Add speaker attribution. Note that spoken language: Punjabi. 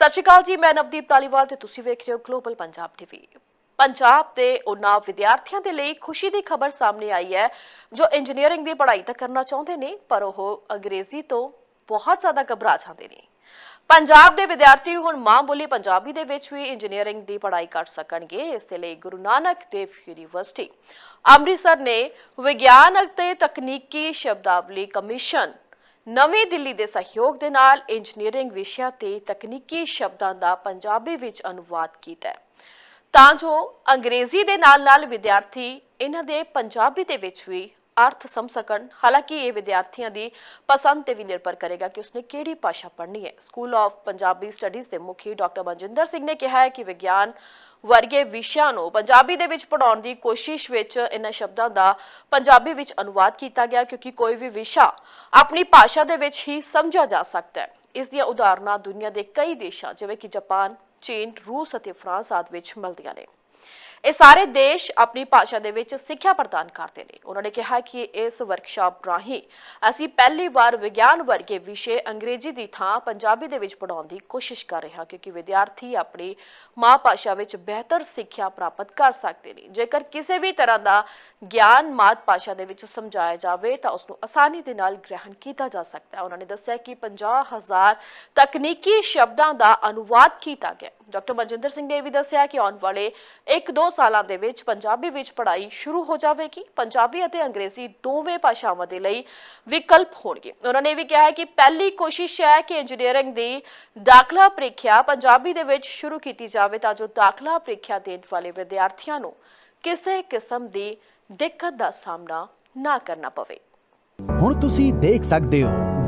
Speaker 1: ਸਤਿ ਸ਼੍ਰੀ ਅਕਾਲ ਜੀ, ਮੈਂ ਨਵਦੀਪ ਤਾਲੀਵਾਲ ਤੇ ਤੁਸੀਂ ਵੇਖ ਰਹੇ ਹੋ ਗਲੋਬਲ ਪੰਜਾਬ ਟੀਵੀ ਪੰਜਾਬ ਦੇ ਉਹਨਾਂ ਵਿਦਿਆਰਥੀਆਂ ਦੇ ਲਈ ਖੁਸ਼ੀ ਦੀ ਖਬਰ ਸਾਹਮਣੇ ਆਈ ਹੈ, ਜੋ ਇੰਜੀਨੀਅਰਿੰਗ ਦੀ ਪੜ੍ਹਾਈ ਤਾਂ ਕਰਨਾ ਚਾਹੁੰਦੇ ਨੇ, ਪਰ ਉਹ ਅੰਗਰੇਜ਼ੀ ਤੋਂ ਬਹੁਤ ਜ਼ਿਆਦਾ ਘਬਰਾ ਜਾਂਦੇ ਨੇ। ਪੰਜਾਬ ਦੇ ਵਿਦਿਆਰਥੀ ਹੁਣ ਮਾਂ ਬੋਲੀ ਪੰਜਾਬੀ ਦੇ ਵਿੱਚ ਵੀ ਇੰਜੀਨੀਅਰਿੰਗ ਦੀ ਪੜ੍ਹਾਈ ਕਰ ਸਕਣਗੇ, ਇਸ ਦੇ ਲਈ ਗੁਰੂ ਨਾਨਕ ਦੇਵ ਯੂਨੀਵਰਸਿਟੀ। ਅੰਮ੍ਰਿਤਸਰ ਨੇ ਵਿਗਿਆਨ ਅਤੇ ਤਕਨੀਕੀ ਸ਼ਬਦਾਵਲੀ ਕਮਿਸ਼ਨ ਨਵੀਂ ਦਿੱਲੀ ਦੇ ਸਹਿਯੋਗ ਦੇ ਨਾਲ ਇੰਜੀਨੀਅਰਿੰਗ ਵਿਸ਼ਿਆਂ ਤੇ ਤਕਨੀਕੀ ਸ਼ਬਦਾਂ ਦਾ ਪੰਜਾਬੀ ਵਿੱਚ ਅਨੁਵਾਦ ਕੀਤਾ ਹੈ। ਤਾਂ ਜੋ ਅੰਗਰੇਜ਼ੀ ਦੇ ਨਾਲ-ਨਾਲ ਵਿਦਿਆਰਥੀ ਇਹਨਾਂ ਦੇ ਪੰਜਾਬੀ ਦੇ ਵਿੱਚ ਵੀ ਅਰਥ ਸਮਝ ਸਕਣ ਹਾਲਾਂਕਿ ਇਹ ਵਿਦਿਆਰਥੀਆਂ ਦੀ ਪਸੰਦ ਤੇ ਵੀ ਨਿਰਭਰ ਕਰੇਗਾ ਕਿ ਉਸਨੇ ਕਿਹੜੀ ਭਾਸ਼ਾ ਪੜ੍ਹਨੀ ਹੈ। ਸਕੂਲ ਆਫ ਪੰਜਾਬੀ ਸਟੱਡੀਜ਼ ਦੇ ਮੁਖੀ ਡਾਕਟਰ ਮਨਜਿੰਦਰ ਸਿੰਘ ਨੇ ਕਿਹਾ ਹੈ ਕਿ ਵਿਗਿਆਨ ਵਰਗੇ ਵਿਸ਼ਿਆਂ ਨੂੰ ਪੰਜਾਬੀ ਦੇ ਵਿੱਚ ਪੜਾਉਣ ਦੀ ਕੋਸ਼ਿਸ਼ ਵਿੱਚ ਇਹਨਾਂ ਸ਼ਬਦਾਂ ਦਾ ਪੰਜਾਬੀ ਵਿੱਚ ਅਨੁਵਾਦ ਕੀਤਾ ਗਿਆ ਕਿਉਂਕਿ ਕੋਈ ਵੀ ਵਿਸ਼ਾ ਆਪਣੀ ਭਾਸ਼ਾ ਦੇ ਵਿੱਚ ਹੀ ਸਮਝਿਆ ਜਾ ਸਕਦਾ ਹੈ। ਇਸ ਦੀਆਂ ਉਦਾਹਰਨਾਂ ਦੁਨੀਆ ਦੇ ਕਈ ਦੇਸ਼ਾਂ, ਜਿਵੇਂ ਕਿ ਜਾਪਾਨ, ਚੀਨ, ਰੂਸ ਅਤੇ ਫਰਾਂਸ ਆਦਿ ਵਿੱਚ ਮਿਲਦੀਆਂ ਨੇ। ਇਹ ਸਾਰੇ ਦੇਸ਼ ਆਪਣੀ ਭਾਸ਼ਾ ਦੇ ਵਿੱਚ ਸਿੱਖਿਆ ਪ੍ਰਦਾਨ ਕਰਦੇ ਨੇ। ਉਹਨਾਂ ਨੇ ਕਿਹਾ ਕਿ ਇਸ ਵਰਕਸ਼ਾਪ ਰਾਹੀਂ ਅਸੀਂ ਪਹਿਲੀ ਵਾਰ ਵਿਗਿਆਨ ਵਰਗੇ ਵਿਸ਼ੇ ਅੰਗਰੇਜ਼ੀ ਦੀ ਥਾਂ ਪੰਜਾਬੀ ਦੇ ਵਿੱਚ ਪੜਾਉਣ ਦੀ ਕੋਸ਼ਿਸ਼ ਕਰ ਰਹੇ ਹਾਂ, ਕਿਉਂਕਿ ਵਿਦਿਆਰਥੀ ਆਪਣੀ ਮਾਂ ਭਾਸ਼ਾ ਵਿੱਚ ਬਿਹਤਰ ਸਿੱਖਿਆ ਪ੍ਰਾਪਤ ਕਰ ਸਕਦੇ ਨੇ। ਜੇਕਰ ਕਿਸੇ ਵੀ ਤਰ੍ਹਾਂ ਦਾ ਗਿਆਨ ਮਾਤ ਭਾਸ਼ਾ ਦੇ ਵਿੱਚ ਸਮਝਾਇਆ ਜਾਵੇ, ਤਾਂ ਉਸ ਨੂੰ ਆਸਾਨੀ ਦੇ ਨਾਲ ਗ੍ਰਹਿਣ ਕੀਤਾ ਜਾ ਸਕਦਾ ਹੈ। ਉਹਨਾਂ ਨੇ ਦੱਸਿਆ ਕਿ 50000 ਤਕਨੀਕੀ ਸ਼ਬਦਾਂ ਦਾ ਅਨੁਵਾਦ ਕੀਤਾ ਗਿਆ। ਡਾਕਟਰ ਮਨਜਿੰਦਰ ਸਿੰਘ ਨੇ ਇਹ ਵੀ ਦੱਸਿਆ ਕਿ ਆਉਣ ਵਾਲੇ 1-2 ਸਾਲਾਂ ਦੇ ਵਿੱਚ ਪੰਜਾਬੀ ਵਿੱਚ ਪੜ੍ਹਾਈ ਸ਼ੁਰੂ ਹੋ ਜਾਵੇਗੀ। ਪੰਜਾਬੀ ਅਤੇ ਅੰਗਰੇਜ਼ੀ ਦੋਵੇਂ ਭਾਸ਼ਾਵਾਂ ਦੇ ਲਈ ਵਿਕਲਪ ਹੋਣਗੇ। ਉਹਨਾਂ ਨੇ ਇਹ ਵੀ ਕਿਹਾ ਹੈ ਕਿ ਪਹਿਲੀ ਕੋਸ਼ਿਸ਼ ਹੈ ਕਿ ਇੰਜੀਨੀਅਰਿੰਗ ਦੀ ਦਾਖਲਾ ਪ੍ਰੀਖਿਆ ਪੰਜਾਬੀ ਦੇ ਵਿੱਚ ਸ਼ੁਰੂ ਕੀਤੀ ਜਾਵੇ ਤਾਂ ਜੋ ਦਾਖਲਾ ਪ੍ਰੀਖਿਆ ਦੇਣ ਵਾਲੇ ਵਿਦਿਆਰਥੀਆਂ ਨੂੰ ਕਿਸੇ ਕਿਸਮ ਦੀ ਦਿੱਕਤ ਦਾ ਸਾਹਮਣਾ ਨਾ ਕਰਨਾ ਪਵੇ।
Speaker 2: ਹੁਣ ਤੁਸੀਂ ਦੇਖ ਸਕਦੇ ਹੋ